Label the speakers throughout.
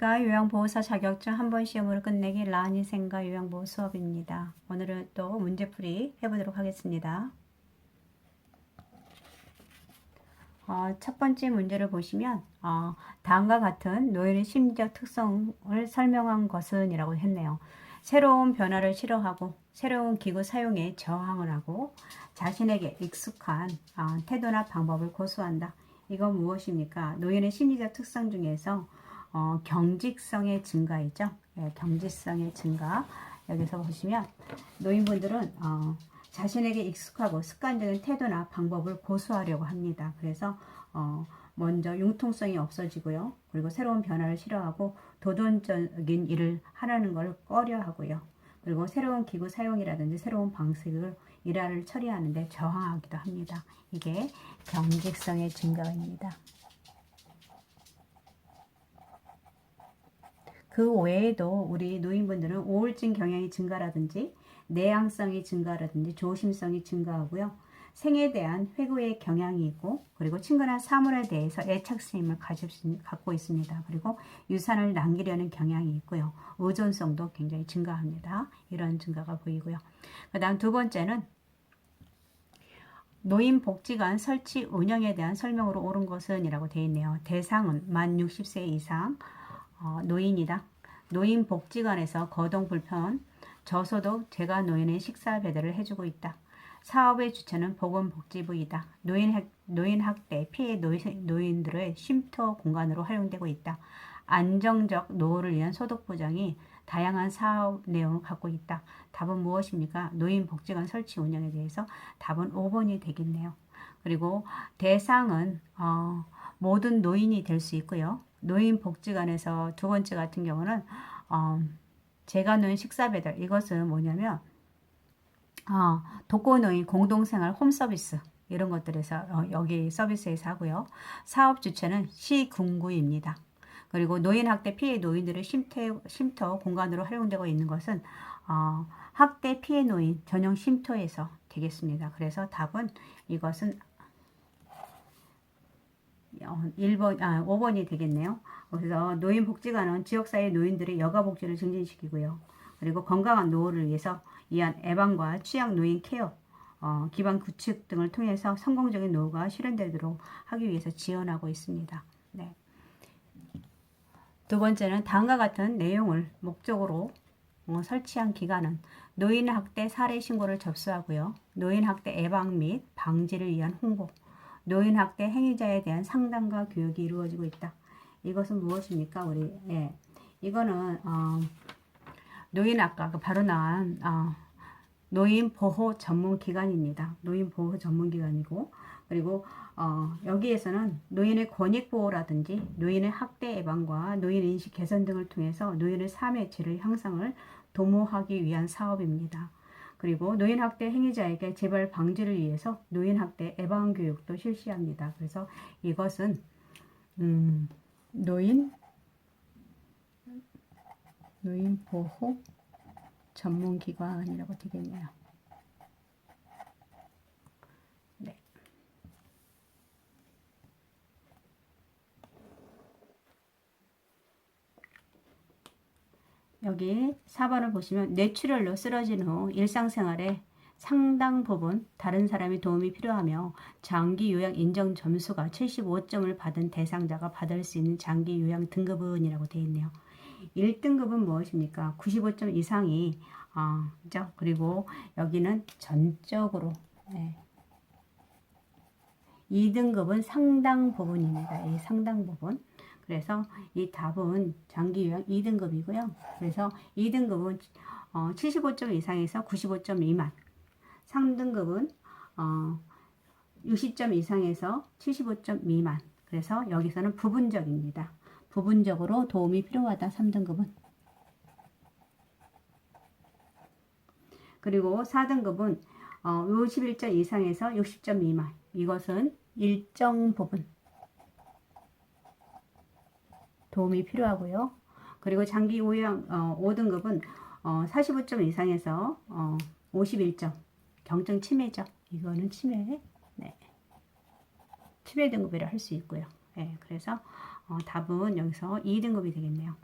Speaker 1: 가 요양보호사 자격증 한 번 시험으로 끝내기 라니생가 요양보호 수업입니다. 오늘은 또 문제풀이 해보도록 하겠습니다. 어, 첫 번째 문제를 보시면 어, 다음과 같은 노인의 심리적 특성을 설명한 것은 이라고 했네요. 새로운 변화를 싫어하고 새로운 기구 사용에 저항을 하고 자신에게 익숙한 어, 태도나 방법을 고수한다. 이건 무엇입니까? 노인의 심리적 특성 중에서 어, 경직성의 증가이죠. 예, 경직성의 증가. 여기서 보시면 노인분들은 어, 자신에게 익숙하고 습관적인 태도나 방법을 고수하려고 합니다. 그래서 어, 먼저 융통성이 없어지고요. 그리고 새로운 변화를 싫어하고 도전적인 일을 하려는 걸 꺼려하고요. 그리고 새로운 기구 사용이라든지 새로운 방식을 일화를 처리하는데 저항하기도 합니다. 이게 경직성의 증가입니다. 그 외에도 우리 노인분들은 우울증 경향이 증가라든지 내향성이 증가라든지 조심성이 증가하고요. 생에 대한 회고의 경향이 있고 그리고 친근한 사물에 대해서 애착심을 갖고 있습니다. 그리고 유산을 남기려는 경향이 있고요. 의존성도 굉장히 증가합니다. 이런 증가가 보이고요. 그 다음 두 번째는 노인복지관 설치 운영에 대한 설명으로 옳은 것은 이라고 되어 있네요. 대상은 만 60세 이상 어, 노인이다. 노인 복지관에서 거동 불편, 저소득 재가 노인의 식사 배달을 해주고 있다. 사업의 주체는 보건복지부이다. 노인, 노인 학대 피해 노인들의 쉼터 공간으로 활용되고 있다. 안정적 노후를 위한 소득 보장이 다양한 사업 내용을 갖고 있다. 답은 무엇입니까? 노인복지관 설치 운영에 대해서 답은 5번이 되겠네요. 그리고 대상은 어, 모든 노인이 될 수 있고요. 노인 복지관에서 두 번째 같은 경우는 어, 제가 놓은 식사 배달 이것은 뭐냐면 어, 독거노인 공동생활 홈서비스 이런 것들에서 어, 여기 서비스에서 하고요. 사업 주체는 시군구입니다. 그리고 노인 학대 피해 노인들의 쉼터, 쉼터 공간으로 활용되고 있는 것은 어, 학대 피해 노인 전용 쉼터에서 되겠습니다. 그래서 답은 이것은 1번, 아, 5번이 되겠네요. 그래서 노인복지관은 지역사회 노인들의 여가복지를 증진시키고요. 그리고 건강한 노후를 위해서 이한 예방과 취약 노인 케어, 어, 기반 구축 등을 통해서 성공적인 노후가 실현되도록 하기 위해서 지원하고 있습니다. 네. 두 번째는 다음과 같은 내용을 목적으로 어, 설치한 기관은 노인학대 사례 신고를 접수하고요. 노인학대 예방 및 방지를 위한 홍보, 노인 학대 행위자에 대한 상담과 교육이 이루어지고 있다. 이것은 무엇입니까? 우리 예. 이거는 어, 노인 아까 그 바로 나온 어, 노인 보호 전문 기관입니다. 노인 보호 전문 기관이고 그리고 어, 여기에서는 노인의 권익 보호라든지 노인의 학대 예방과 노인 인식 개선 등을 통해서 노인의 삶의 질을 향상을 도모하기 위한 사업입니다. 그리고 노인학대 행위자에게 재발 방지를 위해서 노인학대 예방 교육도 실시합니다. 그래서 이것은 음, 노인 노인 보호 전문 기관이라고 되겠네요. 네. 여기 4번을 보시면 뇌출혈로 쓰러진 후 일상생활에 상당 부분 다른 사람의 도움이 필요하며 장기 요양 인정 점수가 75점을 받은 대상자가 받을 수 있는 장기 요양 등급은이라고 되어 있네요. 1등급은 무엇입니까? 95점 이상이 어, 그죠? 그리고 여기는 전적으로 네. 2등급은 상당 부분입니다. 이 상당 부분. 그래서 이 답은 장기 요양 2등급이고요. 그래서 2등급은 어, 75점 이상에서 95점 미만. 3등급은 어, 60점 이상에서 75점 미만. 그래서 여기서는 부분적입니다. 부분적으로 도움이 필요하다. 3등급은. 그리고 4등급은 어, 51점 이상에서 60점 미만. 이것은 일정 부분 도움이 필요하고요. 그리고 장기 요양 어, 5등급은 어, 45점 이상에서 어, 51점 경증 치매죠. 이거는 치매 네. 치매 등급이라 할 수 있고요. 네, 그래서 어, 답은 여기서 2등급이 되겠네요.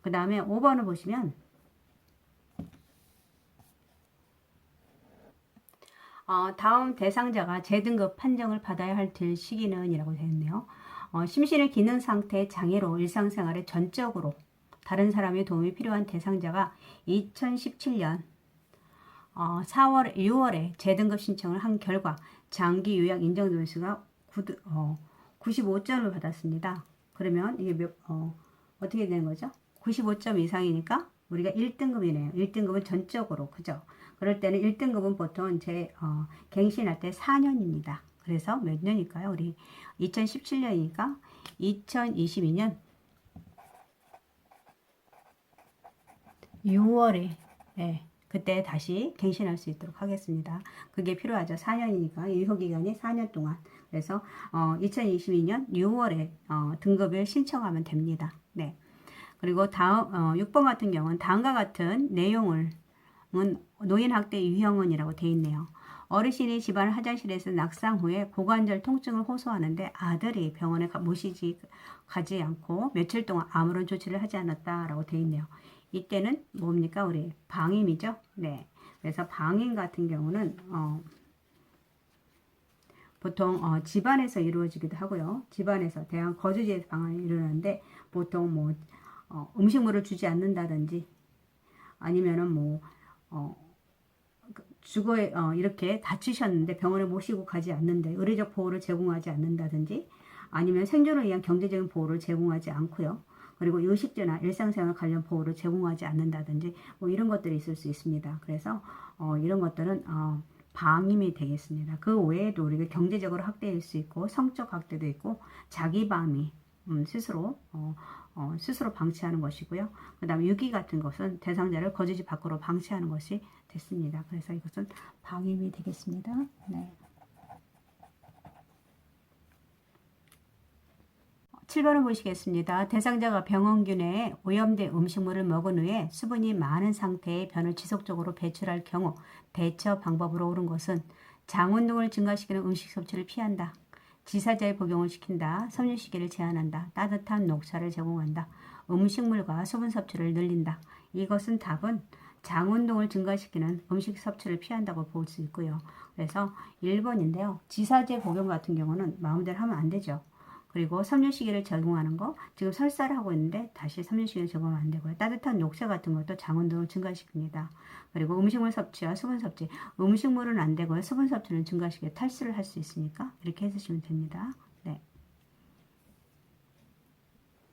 Speaker 1: 그 다음에 5번을 보시면 어, 다음 대상자가 재등급 판정을 받아야 할될 시기는 이라고 되어 있네요. 어, 심신의 기능 상태 장애로 일상생활에 전적으로 다른 사람의 도움이 필요한 대상자가 2017년 어, 4월, 6월에 재등급 신청을 한 결과 장기 요약 인정 점수가 9, 어, 95점을 받았습니다. 그러면 이게 몇, 어, 어떻게 되는 거죠? 95점 이상이니까 우리가 1등급이네요. 1등급은 전적으로, 그죠? 그럴 때는 1등급은 보통 제, 어, 갱신할 때 4년입니다. 그래서 몇 년일까요? 우리 2017년이니까 2022년 6월에, 예, 그때 다시 갱신할 수 있도록 하겠습니다. 그게 필요하죠. 4년이니까 유효기간이 4년 동안. 그래서 어, 2022년 6월에 어, 등급을 신청하면 됩니다. 네. 그리고 다음 어, 6번 같은 경우는 다음과 같은 내용을 은 노인학대 유형은이라고 돼 있네요. 어르신이 집안 화장실에서 낙상 후에 고관절 통증을 호소하는데 아들이 병원에 가, 모시지 가지 않고 며칠 동안 아무런 조치를 하지 않았다라고 돼 있네요. 이때는 뭡니까 우리 방임이죠. 네. 그래서 방임 같은 경우는 어, 보통 어, 집안에서 이루어지기도 하고요. 집안에서 대한 거주지에서 방임이 이루어지는데 보통 뭐 어, 음식물을 주지 않는다든지 아니면은 뭐 어, 주거 어, 이렇게 다치셨는데 병원에 모시고 가지 않는데 의료적 보호를 제공하지 않는다든지 아니면 생존을 위한 경제적인 보호를 제공하지 않고요. 그리고 의식주나 일상생활 관련 보호를 제공하지 않는다든지 뭐 이런 것들이 있을 수 있습니다. 그래서 어, 이런 것들은 어, 방임이 되겠습니다. 그 외에도 우리가 경제적으로 학대일 수 있고 성적 학대도 있고 자기 방위 음, 스스로 어, 어, 스스로 방치하는 것이고요. 그 다음에 유기 같은 것은 대상자를 거주지 밖으로 방치하는 것이 됐습니다. 그래서 이것은 방임이 되겠습니다. 네. 7번을 보시겠습니다. 대상자가 병원균에 오염된 음식물을 먹은 후에 수분이 많은 상태의 변을 지속적으로 배출할 경우 대처 방법으로 옳은 것은 장운동을 증가시키는 음식 섭취를 피한다. 지사자의 복용을 시킨다. 섬유 시기를 제한한다. 따뜻한 녹차를 제공한다. 음식물과 수분 섭취를 늘린다. 이것은 답은 장운동을 증가시키는 음식 섭취를 피한다고 볼 수 있고요. 그래서 1번인데요. 지사제 복용 같은 경우는 마음대로 하면 안 되죠. 그리고 섬유시계를 제공하는 거 지금 설사를 하고 있는데 다시 섬유시계를 제공하면 안 되고요. 따뜻한 녹차 같은 것도 장운동을 증가시킵니다. 그리고 음식물 섭취와 수분 섭취 음식물은 안 되고요. 수분 섭취는 증가시켜 탈수를 할 수 있으니까 이렇게 해주시면 됩니다. 네.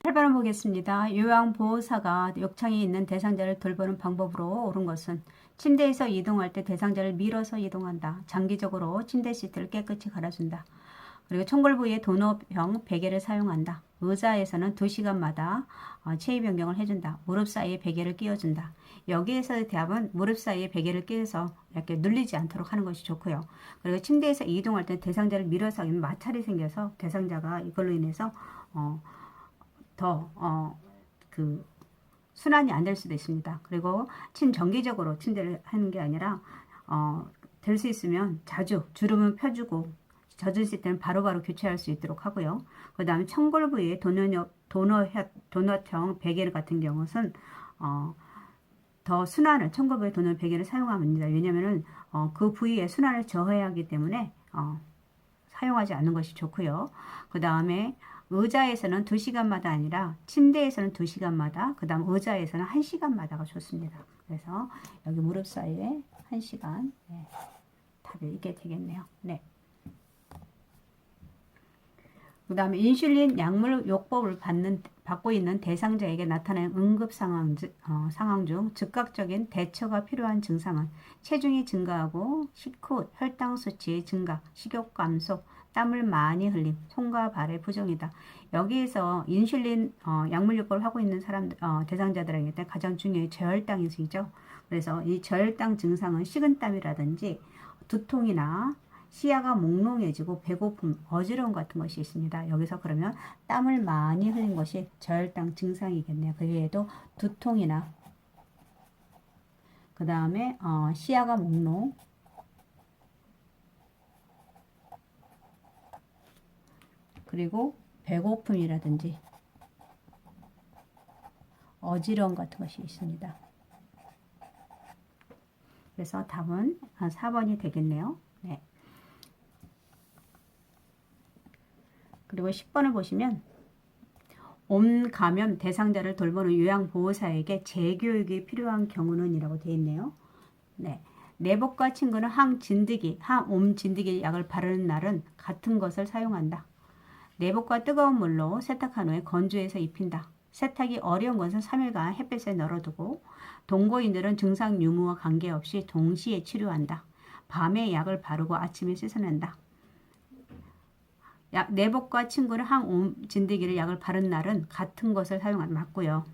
Speaker 1: 8번을 보겠습니다. 요양보호사가 욕창이 있는 대상자를 돌보는 방법으로 옳은 것은 침대에서 이동할 때 대상자를 밀어서 이동한다. 장기적으로 침대 시트를 깨끗이 갈아준다. 그리고 청골 부위에 도너형 베개를 사용한다. 의자에서는 2시간마다 어, 체위 변경을 해준다. 무릎 사이에 베개를 끼워준다. 여기에서의 답은 무릎 사이에 베개를 끼워서 이렇게 눌리지 않도록 하는 것이 좋고요. 그리고 침대에서 이동할 때 대상자를 밀어서 하면 마찰이 생겨서 대상자가 이걸로 인해서 어, 더 어, 그 순환이 안 될 수도 있습니다. 그리고 침 정기적으로 침대를 하는 게 아니라 어, 될 수 있으면 자주 주름을 펴주고 젖으실 때는 바로바로 교체할 수 있도록 하고요. 그 다음에 청골 부위에 도넛, 도넛형 베개 같은 경우는 어, 더 순환을 청골 부위 도넛 베개를 사용합니다. 왜냐하면 어, 그 부위에 순환을 저해야 하기 때문에 어, 사용하지 않는 것이 좋고요. 그 다음에 의자에서는 2시간마다 아니라 침대에서는 2시간마다 그 다음 의자에서는 1시간마다가 좋습니다. 그래서 여기 무릎 사이에 1시간 네, 답이 이게 되겠네요. 네. 그 다음에 인슐린 약물 요법을 받는, 받고 있는 대상자에게 나타나는 응급 상황, 어, 상황 중 즉각적인 대처가 필요한 증상은 체중이 증가하고 식후 혈당 수치의 증가, 식욕 감소, 땀을 많이 흘림, 손과 발의 부종이다. 여기에서 인슐린 어, 약물 요법을 하고 있는 사람 어, 대상자들에게 가장 중요한 저혈당이죠. 그래서 이 저혈당 증상은 식은땀이라든지 두통이나 시야가 몽롱해지고 배고픔, 어지러움 같은 것이 있습니다. 여기서 그러면 땀을 많이 흘린 것이 저혈당 증상이겠네요. 그 외에도 두통이나 그 다음에 어, 시야가 몽롱 그리고 배고픔이라든지 어지러움 같은 것이 있습니다. 그래서 답은 4번이 되겠네요. 네. 그리고 10번을 보시면 옴 감염 대상자를 돌보는 요양보호사에게 재교육이 필요한 경우는 이라고 되어 있네요. 네. 내복과 친구는 항진드기, 항옴 진드기 약을 바르는 날은 같은 것을 사용한다. 내복과 뜨거운 물로 세탁한 후에 건조해서 입힌다. 세탁이 어려운 것은 3일간 햇볕에 널어두고 동거인들은 증상 유무와 관계없이 동시에 치료한다. 밤에 약을 바르고 아침에 씻어낸다. 약, 내복과 친구는 항옴 진드기를 약을 바른 날은 같은 것을 사용한 맞고요.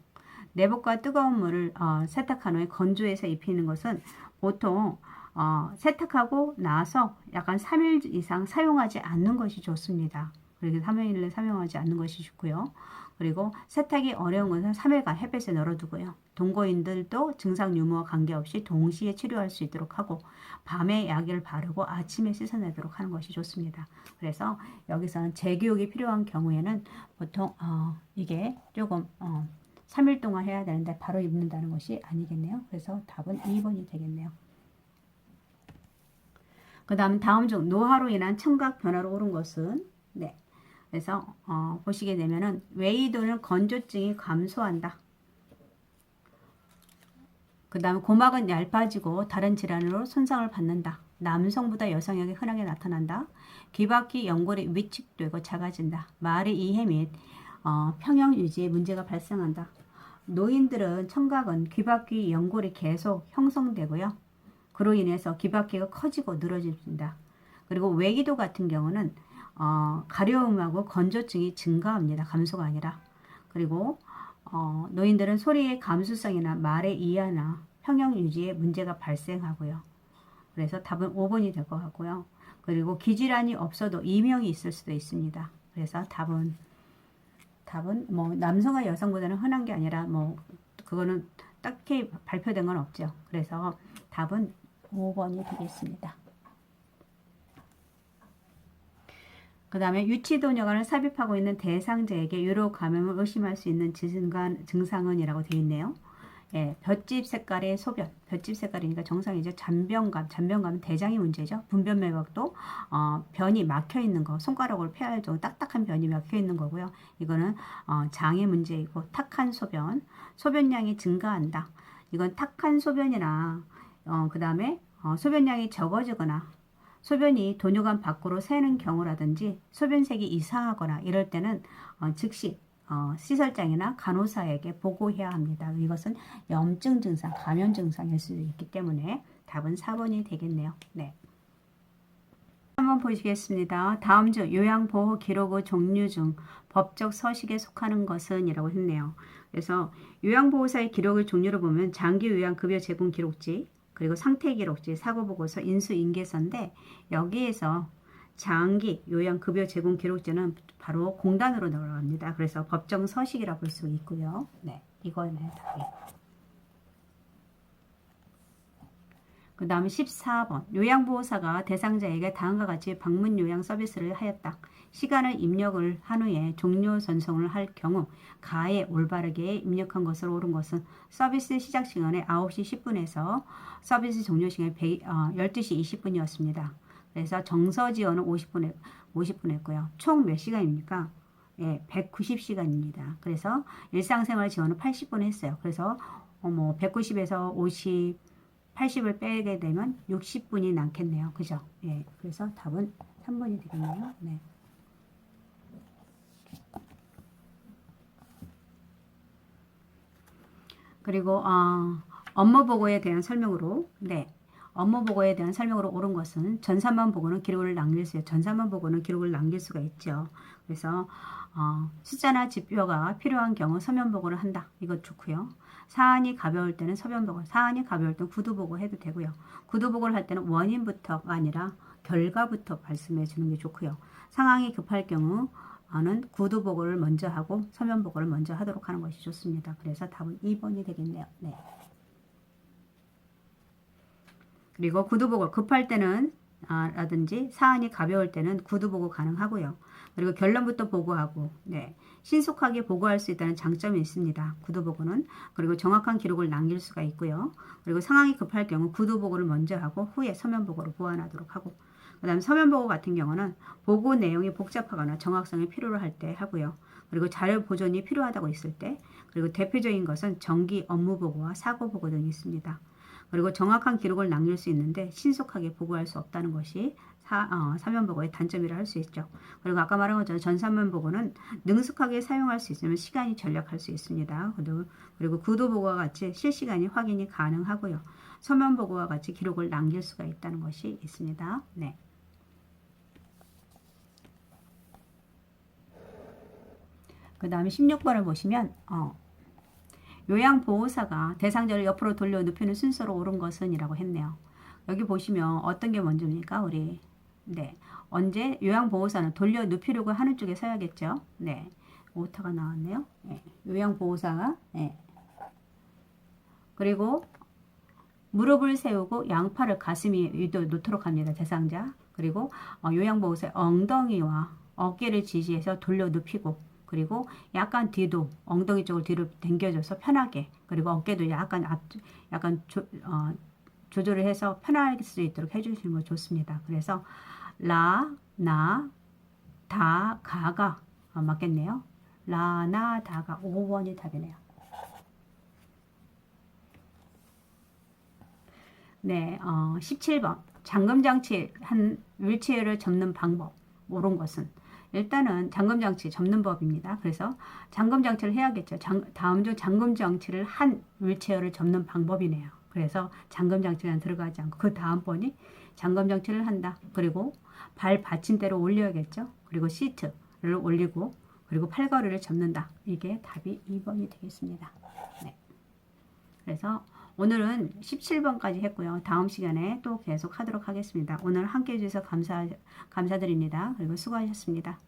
Speaker 1: 내복과 뜨거운 물을 어, 세탁한 후에 건조해서 입히는 것은 보통 어, 세탁하고 나서 약간 3일 이상 사용하지 않는 것이 좋습니다. 그리고 3일을 사용하지 않는 것이 좋고요. 그리고 세탁이 어려운 것은 3일간 햇볕에 널어두고요. 동거인들도 증상 유무와 관계없이 동시에 치료할 수 있도록 하고 밤에 약을 바르고 아침에 씻어내도록 하는 것이 좋습니다. 그래서 여기서는 재교육이 필요한 경우에는 보통 어, 이게 조금 어, 3일 동안 해야 되는데 바로 입는다는 것이 아니겠네요. 그래서 답은 2번이 되겠네요. 그 다음 다음 중 노화로 인한 청각 변화로 오른 것은 네. 그래서 어, 보시게 되면은 웨이도는 건조증이 감소한다. 그 다음에 고막은 얇아지고 다른 질환으로 손상을 받는다. 남성보다 여성에게 흔하게 나타난다. 귀바퀴 연골이 위축되고 작아진다. 말의 이해 및 어, 평형 유지에 문제가 발생한다. 노인들은 청각은 귀바퀴 연골이 계속 형성되고요. 그로 인해서 귀바퀴가 커지고 늘어집니다. 그리고 외기도 같은 경우는 어, 가려움하고 건조증이 증가합니다. 감소가 아니라. 그리고 어, 노인들은 소리의 감수성이나 말의 이해나 평형 유지에 문제가 발생하고요. 그래서 답은 5번이 될 것 같고요. 그리고 기질환이 없어도 이명이 있을 수도 있습니다. 그래서 답은 답은 뭐 남성과 여성보다는 흔한 게 아니라 뭐 그거는 딱히 발표된 건 없죠. 그래서 답은 5번이 되겠습니다. 그 다음에 유치도뇨관을 삽입하고 있는 대상자에게 유로 감염을 의심할 수 있는 증상, 증상은이라고 되어 있네요. 예, 볏짚 색깔의 소변, 볏짚 색깔이니까 정상이죠. 잔변감, 잔변감은 대장이 문제죠. 분변 매각도 어, 변이 막혀 있는 거, 손가락으로 펴야 정 딱딱한 변이 막혀 있는 거고요. 이거는 어, 장의 문제이고 탁한 소변, 소변량이 증가한다. 이건 탁한 소변이나 어, 그 다음에 어, 소변량이 적어지거나 소변이 도뇨관 밖으로 새는 경우라든지 소변색이 이상하거나 이럴 때는 어, 즉시 어, 시설장이나 간호사에게 보고해야 합니다. 이것은 염증 증상, 감염 증상일 수 있기 때문에 답은 4번이 되겠네요. 네. 한번 보시겠습니다. 다음 주 요양보호 기록의 종류 중 법적 서식에 속하는 것은 이라고 했네요. 그래서 요양보호사의 기록을 종류로 보면 장기 요양급여 제공 기록지, 그리고 상태 기록지, 사고 보고서, 인수 인계서인데 여기에서 장기 요양 급여 제공 기록지는 바로 공단으로 들어갑니다. 그래서 법정 서식이라 볼 수 있고요. 네, 이거는 답이. 그 다음 14번 요양보호사가 대상자에게 다음과 같이 방문 요양 서비스를 하였다. 시간을 입력을 한 후에 종료 전송을 할 경우 가에 올바르게 입력한 것으로 옳은 것은 서비스 시작 시간에 9시 10분에서 서비스 종료 시간이 12시 20분이었습니다. 그래서 정서 지원은 50분, 50분 했고요. 총 몇 시간입니까? 예, 190시간입니다. 그래서 일상생활 지원은 80분 했어요. 그래서 어, 뭐 190에서 50, 80을 빼게 되면 60분이 남겠네요. 그죠? 예, 그래서 답은 3번이 되겠네요. 네. 그리고 어, 업무 보고에 대한 설명으로 네. 업무 보고에 대한 설명으로 옳은 것은 전산만 보고는 기록을 남길 수 전산만 보고는 기록을 남길 수가 있죠. 그래서 어, 숫자나 지표가 필요한 경우 서면 보고를 한다. 이것 좋고요. 사안이 가벼울 때는 서면 보고, 사안이 가벼울 때는 구두 보고 해도 되고요. 구두 보고를 할 때는 원인부터가 아니라 결과부터 말씀해 주는 게 좋고요. 상황이 급할 경우 는 구두 보고를 먼저 하고 서면 보고를 먼저 하도록 하는 것이 좋습니다. 그래서 답은 2번이 되겠네요. 네. 그리고 구두 보고 급할 때는 아, 라든지 사안이 가벼울 때는 구두 보고 가능하고요. 그리고 결론부터 보고하고 네. 신속하게 보고할 수 있다는 장점이 있습니다. 구두 보고는 그리고 정확한 기록을 남길 수가 있고요. 그리고 상황이 급할 경우 구두 보고를 먼저 하고 후에 서면 보고로 보완하도록 하고 그다음 서면 보고 같은 경우는 보고 내용이 복잡하거나 정확성이 필요로 할 때 하고요. 그리고 자료 보존이 필요하다고 있을 때 그리고 대표적인 것은 정기 업무 보고와 사고 보고 등이 있습니다. 그리고 정확한 기록을 남길 수 있는데 신속하게 보고할 수 없다는 것이 사, 어, 사면 보고의 단점이라 할 수 있죠. 그리고 아까 말한 것처럼 전산면 보고는 능숙하게 사용할 수 있으면 시간이 절약할 수 있습니다. 그리고, 그리고 구도 보고와 같이 실시간이 확인이 가능하고요. 서면 보고와 같이 기록을 남길 수가 있다는 것이 있습니다. 네. 그 다음에 16번을 보시면 어, 요양보호사가 대상자를 옆으로 돌려 눕히는 순서로 옳은 것은 이라고 했네요. 여기 보시면 어떤 게 먼저입니까? 우리 네 언제 요양보호사는 돌려 눕히려고 하는 쪽에 서야겠죠. 네 오타가 나왔네요. 네, 요양보호사가 네. 그리고 무릎을 세우고 양팔을 가슴 위에 놓도록 합니다. 대상자. 그리고 어, 요양보호사의 엉덩이와 어깨를 지지해서 돌려 눕히고 그리고 약간 뒤도 엉덩이 쪽을 뒤로 당겨줘서 편하게 그리고 어깨도 약간 앞 약간 조, 어, 조절을 해서 편할 수 있도록 해주시는 거 좋습니다. 그래서 라, 나, 다, 가가 어, 맞겠네요. 라, 나, 다가 5번이 답이네요. 네, 어, 17번. 잠금장치 한 윌체어를 접는 방법. 옳은 것은 일단은 잠금장치 접는 법입니다. 그래서 잠금장치를 해야겠죠. 장, 다음 중 잠금장치를 한 윌체어를 접는 방법이네요. 그래서 잠금장치가 들어가지 않고 그 다음 번이 잠금장치를 한다. 그리고 발 받침대로 올려야겠죠. 그리고 시트를 올리고 그리고 팔걸이를 접는다. 이게 답이 2번이 되겠습니다. 네. 그래서 오늘은 17번까지 했고요. 다음 시간에 또 계속 하도록 하겠습니다. 오늘 함께 해주셔서 감사, 감사드립니다. 그리고 수고하셨습니다.